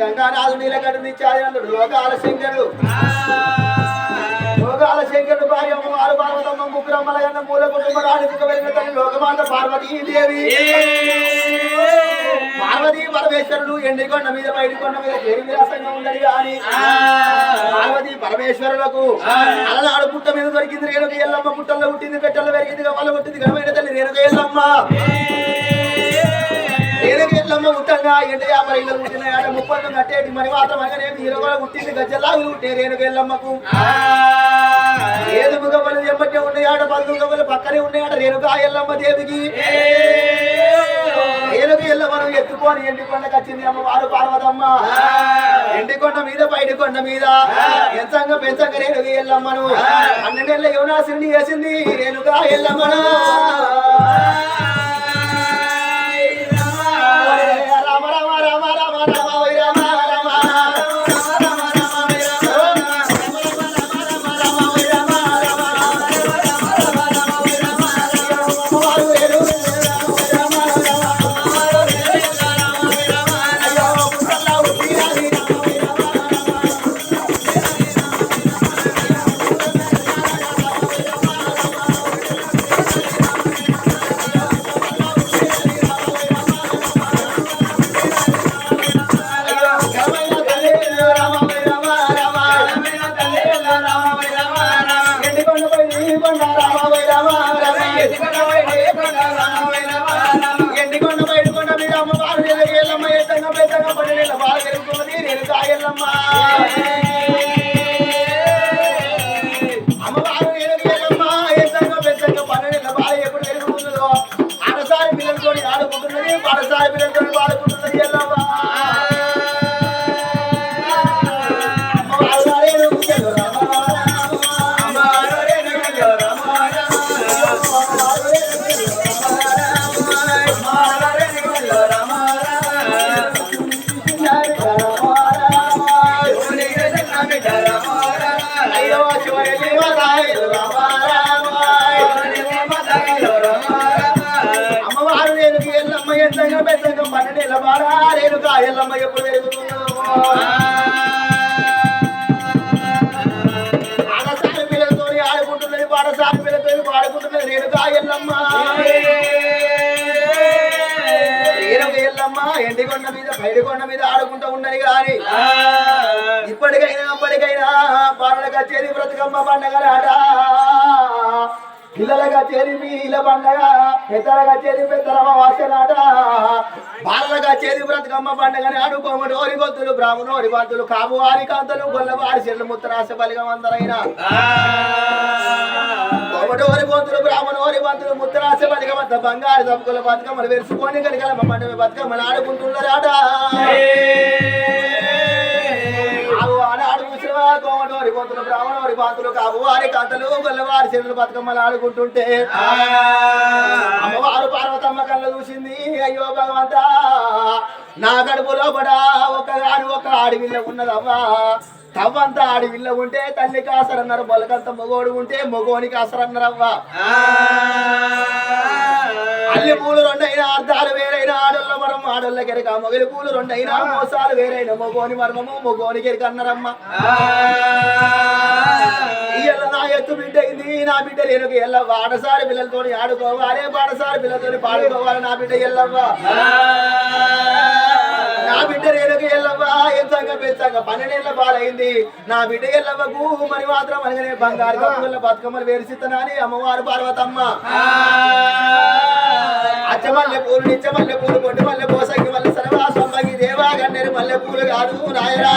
గంగారాజు నీలగడ్డ నిత్యాదినందుడు లోకాల శంకరుడు. లోకాల శంకరుడు భార్య అమ్మవారు పార్వతమ్మ ముగ్గురమ్మలయన్న మూల కుటుంబ రాజుకు వెళ్ళిన తల్లి లోకమాత పార్వతీదేవి. పార్వతీ పరమేశ్వరుడు ఎండికొండ మీద బయటికొండ మీద దేవి విలాసంగా ఉన్నది కానీ పార్వతీ పరమేశ్వరులకు అలనాడు పుట్ట మీద దొరికింది రేణుక ఎల్లమ్మ పుట్టల్లో పుట్టింది పెట్టల్లో పెరిగింది గవ్వల పుట్టింది ఘనమైన తల్లి రేణుక ఎల్లమ్మ. రేణుక ఎల్లమ్మ ఎండ యాభై ఇళ్ళు పుట్టిన ఆడ ముప్పై కట్టేటి మరి మాత్రం అనగానే ఇరవై పుట్టింది గజ్జలాగులు ఉంటే రేణుక ఎల్లమ్మకు ఏదు గవ్వలు ఎమ్మటే ఉన్నాయి ఆడ పలుగు గవ్వలు పక్కనే ఉన్నాయి ఆడ రేణుక ఎల్లమ్మ దేవికి. రేణుక ఎల్లమ్మను ఎత్తుకొని ఎండికొండకు వచ్చింది అమ్మవారు పార్వతమ్మ. ఎండికొండ మీద పైడి కొండ మీద. ఎంచంగా పెంచంగా రేణుగు ఎల్లమ్మను. పన్నెండేళ్ళ యోనాశిని వేసింది రేణుగా ఎల్లమ్మను. ఎల్లమ్మ ఎప్పుడు పెరుగుతుందో ఆడసారి పిల్లలతో ఆడుకుంటున్నది పాడసారి పిల్లలతో ఆడుకుంటున్నది నేను రేణుక ఎల్లమ్మ రేణుక ఎల్లమ్మ ఎండికొండ మీద పైడికొండ మీద ఆడుకుంటూ ఉన్నది కానీ ఇప్పటికైనా అప్పటికైనా పాలనగా వచ్చేది బ్రతుకమ్మ పండగ నాట. పిల్లలగా చేరి మీల పండగ పెద్దలగా చేరి పెద్దలమ్మ వాసనాట బాలలుగా చేరి బ్రతుకమ్మ పండగని ఆడుకోమటి ఓరి గొంతులు బ్రాహ్మణు ఓరి పంతులు కాపు వారి కాంతలు గొల్లవారి చెల్లు ముత్తరాశ బలిగం అందరైనా గొంతులు బ్రాహ్మణు బలిగమంత బంగారు తప్పుకుల బతుకమ్మలు వెరుసుకొని కనుక పండుగ బతుకమ్మలు ఆడుకుంటున్నారాట. ఆవు ఆడాడు ముసలివా కోమటోరి గొంతులు బ్రాహ్మణోరి బాతులు కాపు వారి కంతలు గొల్లవారి చెరువులు బతుకమ్మలు ఆడుకుంటుంటే. అమ్మవారు పార్వతమ్మ కళ్ళ చూసింది అయ్యో భగవంత. నా కడుపులో పడా ఒక్కగాని ఒక ఆడివిల్ల ఉన్నదవ్వా తవ్వంతా ఆడివిల్ల ఉంటే తల్లి కాసరన్నారు మొలకంత మొగోడు ఉంటే మొగోని కాసరన్నారవ్వా. అల్లి పూలు రెండైనా అర్థాలు వేరైన ఆడోళ్ళ కెరక మొగలి పూలు రెండైనా మోసాలు వేరైన. మొగోని మర్మము మొగోని కెరక అన్నారమ్మ ఇయ్యాల నా ఎత్తు బిడ్డ ఇది నా బిడ్డ నేను ఎల్లవ్వ ఆడసారి పిల్లలతో ఆడుకోవాలి పాడసారి పిల్లలతో పాడుకోవాలి నా బిడ్డ ఎల్లవ్వ. నా బిడ్డ రేణుకి ఎల్లవ్వ. ఎంతగా పెంచగా పన్నెండేళ్ళ పాలైంది. నా బిడ్డ ఎల్లవ్వకు మరి మాత్రం అనగానే బంగారు కప్పుల బతుకమ్మలు వేరుసిత్తనాని అమ్మవారు పార్వతమ్మ. అచ్చమల్లె పూలు నిచ్చమల్లె పూలు పొట్టు మల్లె పోసకి మల్లె సరవా సొంబగి దేవా గన్నేరు మల్లె పూలు కాదు నాయరా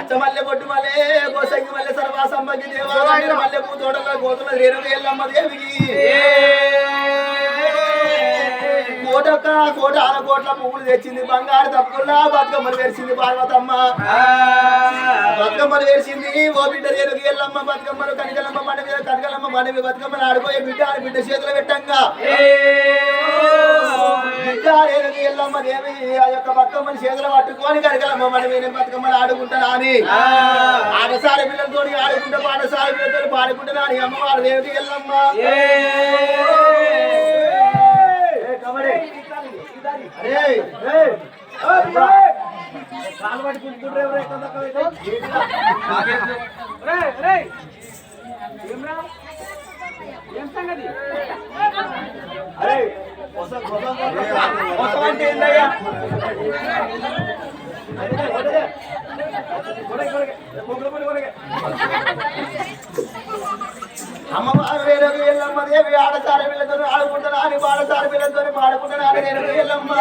అచ్చమల్లె పొట్టి మల్లె పోసకి మల్లె సరవా సొంబగి దేవా గన్నేరు మల్లె పూ తోటలో గోతుల రేణుక ఎల్లమ్మ దేవికి. కోటొక్క కోట ఆరు కోట్ల పువ్వులు తెచ్చింది బంగారు తప్పుకున్నా బతుకమ్మలు వేసింది పార్వతమ్మ. బతుకమ్మలు వేసింది ఓ బిడ్డ రేణుకి ఎల్లమ్మ బతుకమ్మలు కనికలమ్మ మన మీద కనకలమ్మ మన మీద బతుకమ్మలు ఆడిపోయే బిడ్డ అని బిడ్డ చేతులు పెట్టంగా. బిడ్డ రేణుకి ఎల్లమ్మ దేవి ఆ యొక్క బతుకమ్మని చేతులు పట్టుకొని కనకలమ్మ మన మీద బతుకమ్మలు ఆడుకుంటానా అని ఆడసారి పిల్లలతో ఆడుకుంటే పాడసారి పిల్లలతో పాడుకుంటున్నా అని అమ్మవారు రేణుకి ఎల్లమ్మ. ఏ కబడ్డీ అరే కాలు పట్టి కూర్చుంటే ఎవరు? ఎక్కడ దక్క అమ్మవారు వేరొక ఎల్లమ్మ దేవి ఆడసారి వీళ్ళతో ఆడుకుంటున్నా అని బాడసారి వీళ్ళతో పాడుకుంటున్నా అని నేను ఎల్లమ్మ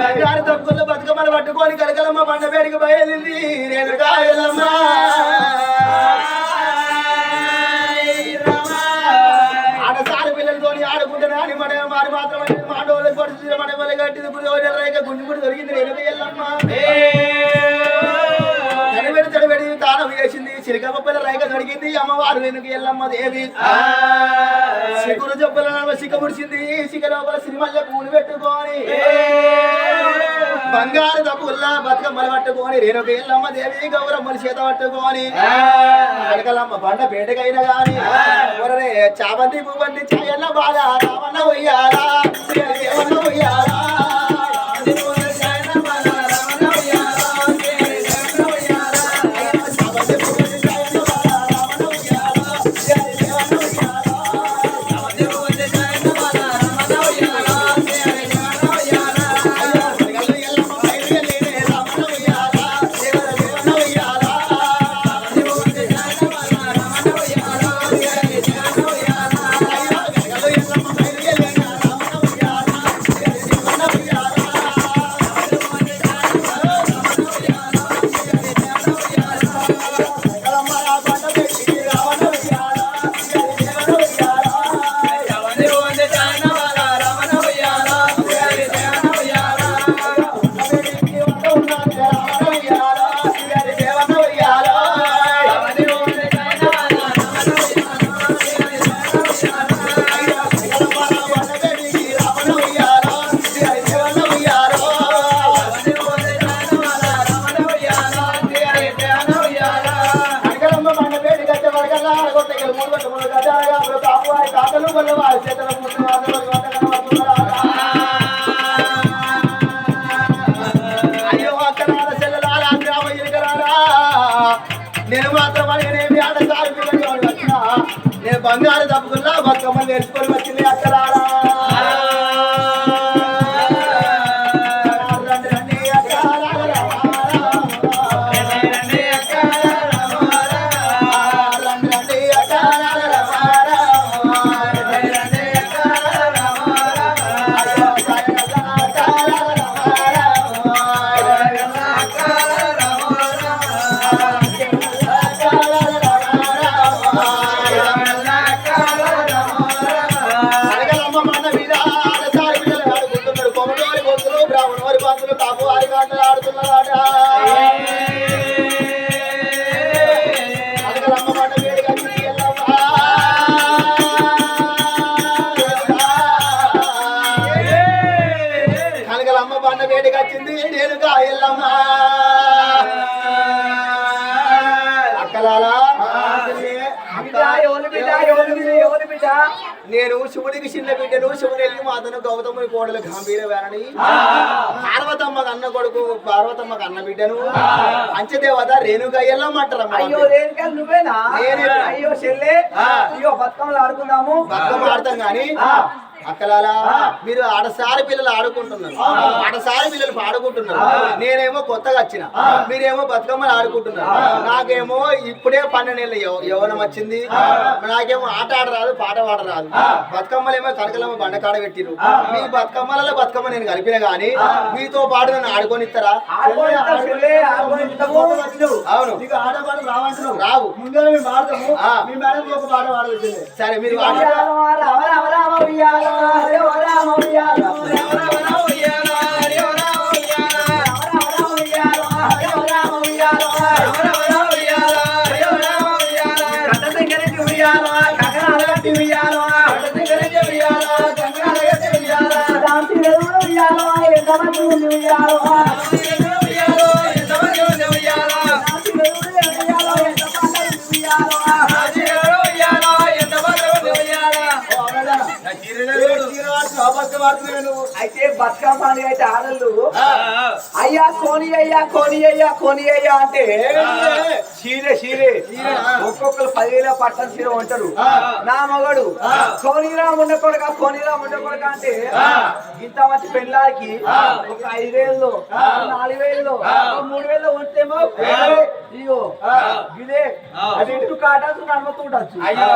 బంగారు తప్పులు బతుకమ్మను పట్టుకొని కలకలమ్మ పండ వేడికి బయలుంది రేణుగా ఎల్లమ్మ ఆడసారి పిల్లలతోని ఆడుకుంటున్నా అని మన మారి మాత్రమే మాండవులు కొడుతుంది మన వల్ల కట్టింది పురోజు రేఖ దొరికింది రేణుగా ఎల్లమ్మ దొరికింది అమ్మవారు వెనుక ఎల్లమ్మ దేవి. సిగురు చెప్పల సిక్క ముడిచింది. లోపల సిరిమల్ల పూలు పెట్టుకొని. బంగారు దప్పుల్లా బతుకమ్మలు పట్టుకొని. రేణుక ఎల్లమ్మ దేవి గౌరమ్మలు చేత పట్టుకొని. కనకలమ్మ బండ పేటకైనా గాని. చాబంతి పువ్వంతి చాయన్న బాల రావణ ఉయ్యాలా మాటలు వారి వారి అయ్యో అక్కడాల చెల్లెలాల గ్రామ నేను మాత్రం అడిగినేమి ఆడసారి పిల్లలు నేను బంగారు తప్పుకున్నా బతుకమ్మ నేర్చుకొని నేను శివుడికి చిన్న బిడ్డను శివుని వెళ్ళి మాతను గౌతముని కోడలు గంభీర వేరని పార్వతమ్మకు అన్న కొడుకు పార్వతమ్మకు అన్న బిడ్డను పంచదేవత రేణుగా ఎల్లమ్మంటారమ్మ అయ్యో రేణుకల్ నువ్వేనా. అయ్యో చెల్లె. అయ్యో బతుకమ్మలు ఆడుకుందాము బతుకమ్మ ఆడతాం గాని. అక్కలాలా మీరు ఆడసారి పిల్లలు ఆడుకుంటున్నారు. ఆడసారి పిల్లలు ఆడుకుంటున్నారు నేనేమో కొత్తగా వచ్చిన. మీరేమో బతుకమ్మలు ఆడుకుంటున్నారు. నాకేమో ఇప్పుడే పన్నెండేళ్ళ యవ- యవ్వనం వచ్చింది. నాకేమో ఆట ఆడరాదు పాట పాడరాదు. బతుకమ్మలేమో కనకలమ్మ బండకాడ పెట్టిరు మీ బతుకమ్మలలో బతుకమ్మ నేను కలిపిన గాని మీతో పాటు నన్ను చెల్లె ఆడుకోనిస్తాము అవును. రావు. సరే మీరు రామ రామ రామ రామ రామ ఉయ్యాలో రామ రామ రామ ఉయ్యాలో రామ అయితే బతుకమ్మ పండుగ అయితే ఆడళ్ళు. అయ్యా కోని అయ్యా కోని అయ్యా కోని అయ్యా అంటే చీరే చీరే. ఒక్కొక్కరు పదివేల పట్టణ చీర ఉంటారు. నా మగడు కోనిరా ఉండకూడక కోనిరా ఉండకూడక అంటే ఇంత మంచి పెళ్ళాకి ఒక ఐదు వేలు నాలుగు వేలు మూడు వేలు ఉంటేమో ఇగో ఇదే. అది ఇంటూ అయ్యో,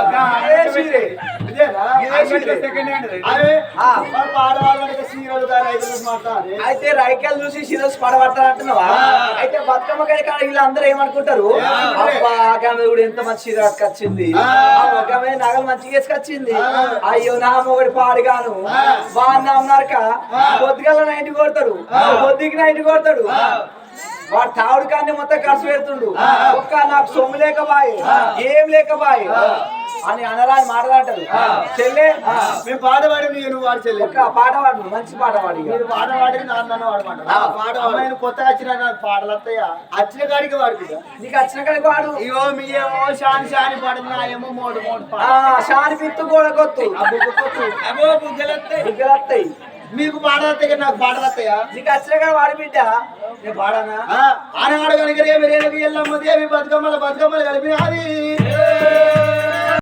ఇదేనా? ఇదే చీరే. అదే అయితే రైకల్ చూసి శిరస్ పడబడతారు అంటున్నావా అయితే బతుకమ్మ కాడ వీళ్ళందరూ ఏమనుకుంటారు? ఆమె కూడా ఎంత మంచి చీర కట్టుకొచ్చింది ఒక ఆమె నగలు మంచిగా వేసుకొచ్చింది. అయ్యో నా మొగడి పాడుగాను. బాగా ఉన్నారక పొద్దుగల నైన్టీ కొడతాడు. పొద్దుకి నైన్టీ కొడతాడు. వాడు తావుడు కానీ మొత్తం ఖర్చు పెడుతుండు. ఒక్క నాకు సొమ్ము లేకబాయి ఏం లేకబాయి అని అనరాని మాట్లాడతారు చెల్లె మేము పాట పాడి నేను వాడు చెల్లి. పాట పాడు మంచి పాట పాడు. మీరు పాట పాడి. నాన్న వాడమంట పాట. అమ్మాయిని కొత్తగా వచ్చిన నాకు పాటలు వస్తాయా వచ్చిన కాడికి వాడు. నీకు వచ్చిన కాడికి వాడు. ఇగో మీ ఏమో షాని షాని పాడింది నా ఏమో మోడు మోడు శాని పిత్తు గోడ కొత్తు. అబ్బో బుగ్గలత్తాయి బుగ్గలత్తాయి మీకు వస్తాయి నాకు వస్తాయా నీకు వచ్చిన కాడ వాడి బిడ్డ. నేను పాడనా? ఆనాడు కనుక రేమి రేణుకి ఎల్లమ్మ దేవి బతుకమ్మల బతుకమ్మలు కలిపి అది